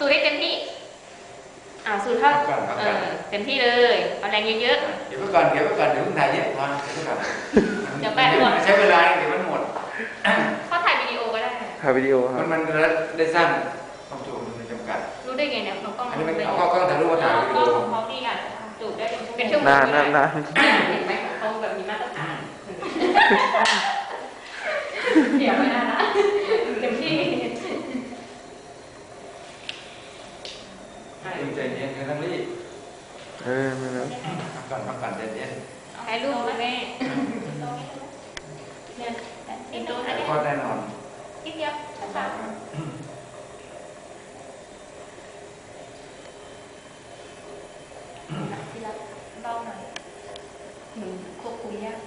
สูดให้เต็มที่ อ่าสูดเท่าก่อนครับเอก่อนอเต็มที่เลยเอาแรงเยอะ เดี๋ยวไปก่อนเดี๋ยวไปก่อนเดี๋ยวเพิ่งถ่ายเยอะพอเดี๋ยวไปก่อนเดี๋ยวแปดหมด ใช้เวลาเดี๋ยวมันหมด ๆเขาถ่ายวิดีโอก็ได้ ถ่ายวิดีโอคมัรับนมันได้สั้นความจุมันจำกัด รู้ได้ไงเนี่ยเรากล้องอันนี้มันได้เอาไงกล้องถ่ายรูปมาถ่ายวิดีก็โอ ของเขาดีอะจูดได้เป็นชั่วโมงเป็นชั่วโมงนานนานนานเห็นไหมของเขาแบบมีมาตรฐานเดี๋ยวไม่ได้ละเต็มที่ อะใจเย็นๆไม่ต้องรีบเออไม่เป็นไรพักก่อนพักก่อนใจเย็นถ่ายรูปคุณแม่ เนี่ยเห็นตัวอันแต่นี้ ก็แน่นอน นิดเดียวช้าๆที่รัก เบาหน่อย หนูควบคุมยาก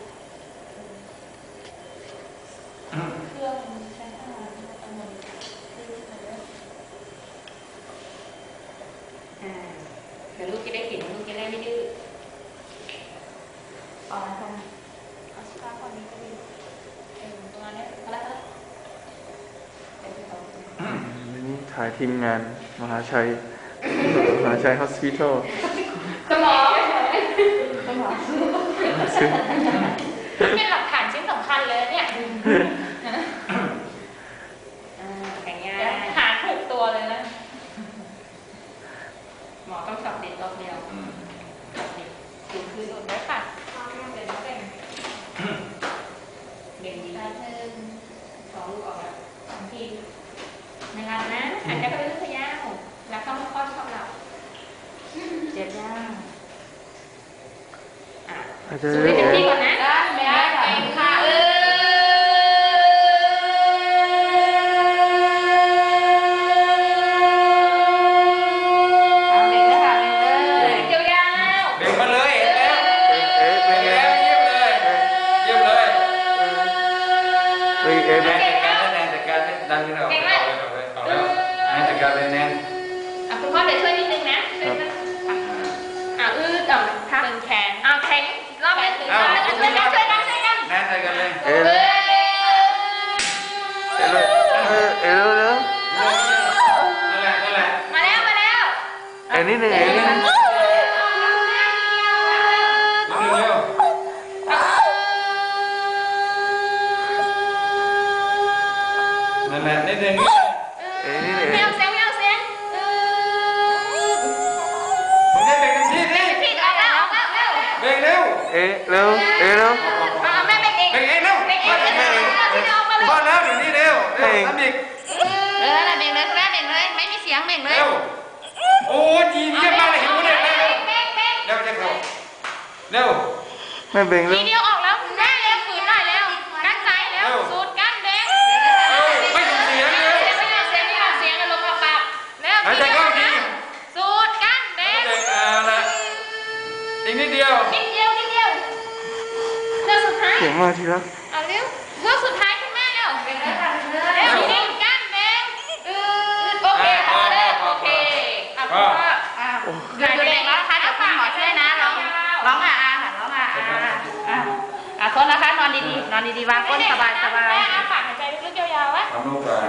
เครื่องใช้งานทั้งหมด อ่าเดี๋ยวลูกจะได้เห็นลูกจะได้ไม่ดื้อ อ๋อค่ะเอาสตาร์ทคนนี้ก็ดีเออประมาณนี้เอาละค่ะเดี๋ยวไปต่อ นี่ถ่ายทีมงาน มหาชัย มหาชัยฮอสพิทอลสมองซึ่งเป็นหลักฐานชิ้นสำคัญเลยเนี่ยอ่าแข็งยาเดี๋ยวหาถูกตัวเลยนะ หมอต้องสอบเด็ดรอบเดียวอืมสอบเด็ดดูคือสูดไว้ค่ะเดี๋ยวเบ่งเด่นดีการเทิงสองลูกออกแล้วสองทีในงานนะอาจจะก็เป็นลูกพยาวแล้วก็มาคลอดชอบเราเจ็บยากอะอาจจะสูดให้เต็มที่ก่อนนะได้ไหมได้เก่งค่ะเอเอาเบ่งเลยค่ะเบ่งเลยเกี่ยวยาวเบ่งมาเลยเห็นแล้วเอ๊ะเป็นไงเยี่ยมเลยเยี่ยมเลยเอ๊ะเอ๊ะแนนจัดก เอาแล้วแนนจัดการเลยแนนอะคุณพ่อเดี๋ยวช่วยนิดนึงนะช่วยนะอะอะอืดอะพักตึงแขนอะแข็งอีกรอบนึงเอาอะช่วยกันช่วยกันช่วยกันแนนจัดการเลยเอ๊ะเอ้ยเอ๊ะเลยเอ๊ะเอ๊ะเร็วเร็วนั่นแหละนั่นแหละมาแล้วมาแล้ว เอ๊ะนิดหนึ่งเอ๊ะ เร็วเบ่งเร็วเอ๊ะเร็วเอ๊ะเร็วอะแม่เบ่งเองเบ่งเองเร็วเบ่งเองเบ่งเองที่เดิมมาเลยพอแล้วเดี๋ยวนี้เร็วเร็วทำอีกเออเบ่งเลยแม่เบ่งเลย ไม่มีเสียงเบ่งเลยเร็วโอ้ดีเยี่ยมมากเลยเห็นไหมเนี่ยเร็วเบ่งเบ่งเบ่งเร็วจะเข้าเร็วไม่เบ่งเร็ทีวเดียวออก มากที่รักเอาเร็วเรื่องสุดท้ายคุณแม่เร็วเบ่งเลยค่ะเร็วสูดกั้นเบ่งอืดโอเคพอแล้วโอเคอะพ่ออะโอ้หยุดเบ่งแล้วนะคะเดี๋ยวคุณหมอช่วยนะร้องร้องอะอะค่ะร้องอะอะอะอะโทษนะคะนอนดีๆนอนดีๆวางก้นสบายสบายแม่อาปากหายใจลึกๆยาวๆวะทำลูกก่อน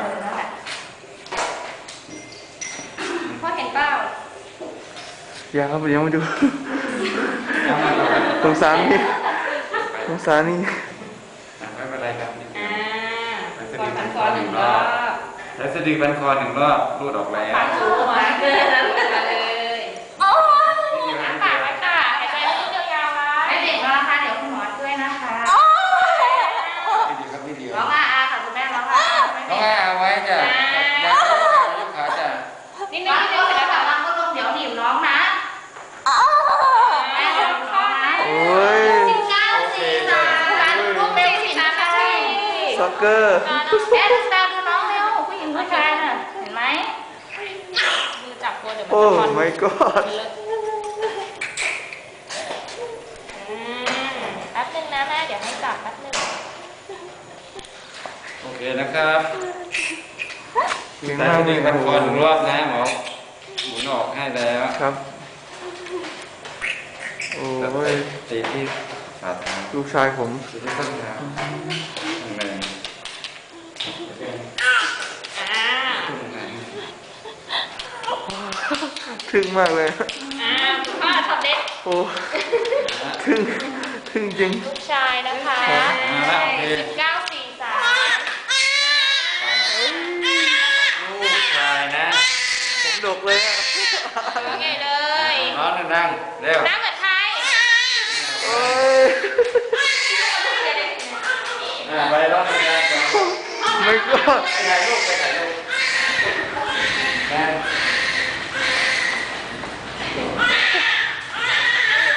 พ่อเห็นเปล่ายังครับยังไม่ดูสงสารนี่ สงสารนี่ไม่เป็นไรครับอ่าก่อนสันคอหนึ่งรอบใช้สะดือพันคอหนึ่งรอบรูดออกแล้วปากสูงมาเลยมาเลย โอ้ยอาปากไว้ค่ะหายใจลึกๆยาวๆไว้ ไม่เด็กแล้วนะคะเดี๋ยวคุณหมอช่วยนะคะ นี่ดีครับนี่ดี ร้องอะอะค่ะคุณแม่ร้องอะ น้องไอ้เอาไว้จ้ะยกขาจ้ะ นิดนึงนิดนึงเสร็จแล้วค่ะวางก็ลงเดี๋ยวหนีบน้องนะแม่ร้องนะ โอ้ย สิบเก้าสี่สามการลูกเบลสิบนาที ซ็อก เกอร์ แอดสตาร์ดูน้องเร็วผู้หญิงผู้ชายน่ะ เห็นไหมมือจับตัวเดี๋ยวมันโอ้ จะคอน my god อืมแป๊บนึงนะแม่เดี๋ยวให้จับแป๊บนึงโอเคนะครับเก่งใส่มากสะเลดือยพันคอหนึ่งรอบนะหมอหมุนออกให้แล้วครับ โอ้ยตีที่ฝ่าเท้าลูกชายผมตีที่ส้นเท้าแรงอ่า ทึ่งมากเลย อ่าคุณพ่อช็อตเด็ดโอ้ทึ่งทึ่งจริง ลูกชายนะคะครับมาแล้วโอเคสิบเก้าสี่สามลูกชายนะผมดกเลยอะยังไงเลย น้องนั่งเร็วน้ำเหมือนไทยโอ้ยอ่าไปร้องงานก่อนไม่ก็ ไปถ่ายรูปไปถ่ายรูปงาน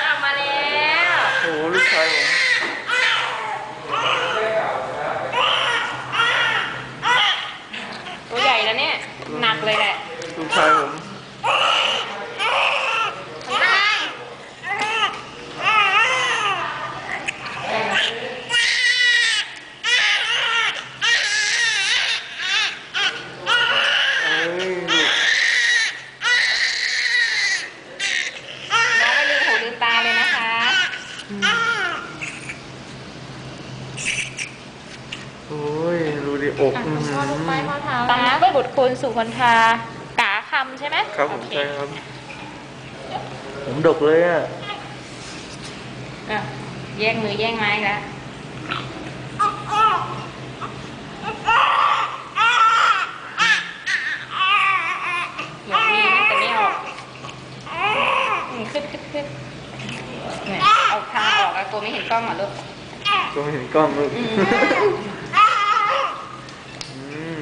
ออกมาแล้ว โอ้ลูกชายผม ตัวใหญ่แล้วเนี่ย หนักเลยแหละ ลูกชายผม เอ้ยลูก น้องไม่ลืมหูลืมตาเลยนะคะ โอ้ยดูดิอกอื้อหือตาไม่บุตรคุณสุคนทากาคำใช่ไหมครับผมโอเใช่ครับ ผมดกเลยอะอะแย่งมือแย่งไม้แล้วอยากมีนะแต่ไม่ออกอืมขึ้นขึ้นขึ้นเนี่ยเอาทางออกอะตัวไม่เห็นกล้องเหรอลูกก็ไม่เห็นกล้องลูกอืม อืม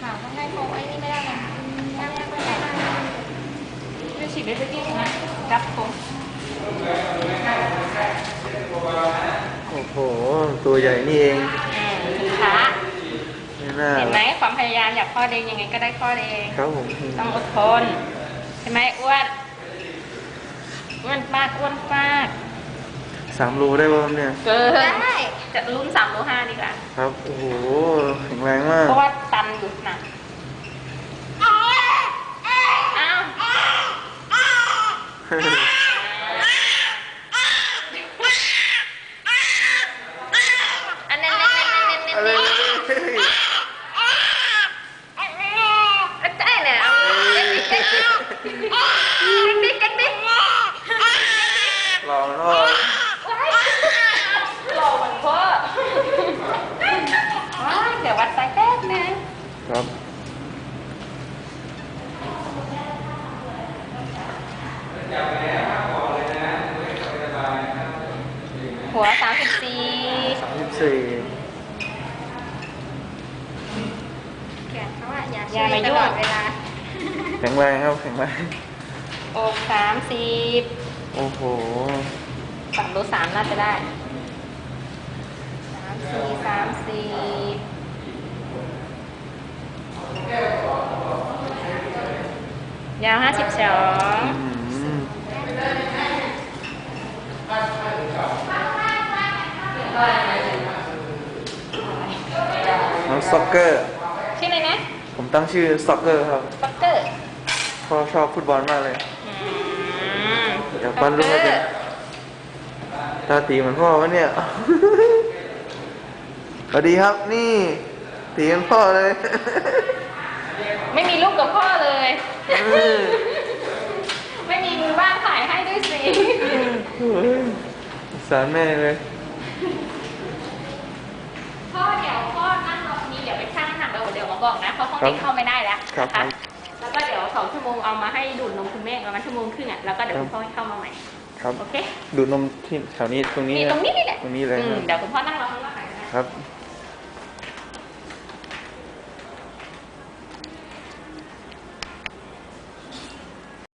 ค่ะต้องให้โฟไอ้นี่ไม่ได้นะไม่ได้ไม่ได้ไม่ฉีดไม่ไปจิ้มนะรับโฟ โอ้โห ตัวใหญ่นี่เองถึงช้าไม่น่าเห็นไหมความพยายามอยากคลอดเองยังไงก็ได้คลอดเองครับผมต้องอดทนใช่ไหมอ้วนอ้วนมากอ้วนมากสามโลได้ป่ะครับเนี่ยเกินจะลุ้นสามโลห้าดีกว่าครับโอ้โหแข็งแรงมากเพราะว่าตันอยู่หนักอ้าวอันนั้นนั่นนั่นนั่นนั่น อะไร นั่น เนี่ย ใช่เนี่ยเอาเด็กดิเด็กดิเด็กดิ หล่อเนอะ หล่อเหมือนพ่อว้ายเดี๋ยววัดไซส์แป๊บนึง ครับ หั วสามสิบสี่สามสิบสี่แขนเขาอะอย่าอย่าช่วยมาตยุ่ลองดเวลาแข็งแรงครับแข็งแรงอกสามสิบโอ้โหสามโลสามน่าจะได้สามสี่สามสี่ยาวห้าสิบสองอืม น้องซ็อกเกอร์ ชื่ออะไรนะผมตั้งชื่อซ็อกเกอร์ครับปักเกอร์เพราะชอบฟุตบอลมากเลยอืมอยากปั้นลูกให้เป็นตาตีเหมือนพ่อวะเนี่ย สวัสดีครับนี่ตีเหมือนพ่อเลย ไม่มีลูกกับพ่อเลย เออ ไม่มีมือบ้านถ่ายให้ด้วยสิโอ้ยสารแม่เลย พ่อเดี๋ยวพ่อนั่งรอนี้เดี๋ยวไปชั่งน้ำหนักแล้วเดี๋ยวมา บอกนะเพราะห้องครับเด็กเข้าไม่ได้แล้วครับนะคะแล้วก็เดี๋ยวสองชั่วโมงเอามาให้ดูดนมคุณแม่ประมาณชั่วโมงครึ่งอะแล้วก็เดี๋ยวคุณพ่อให้เข้ามาใหม่ครับโอเคดูดนมที่แถวนี้ตรงนี้นี่ตรงนี้นี่แหละตรงนี้เลยอืมครับเดี๋ยวคุณพ่อนั่งรอข้างนอกหน่อยนะครับ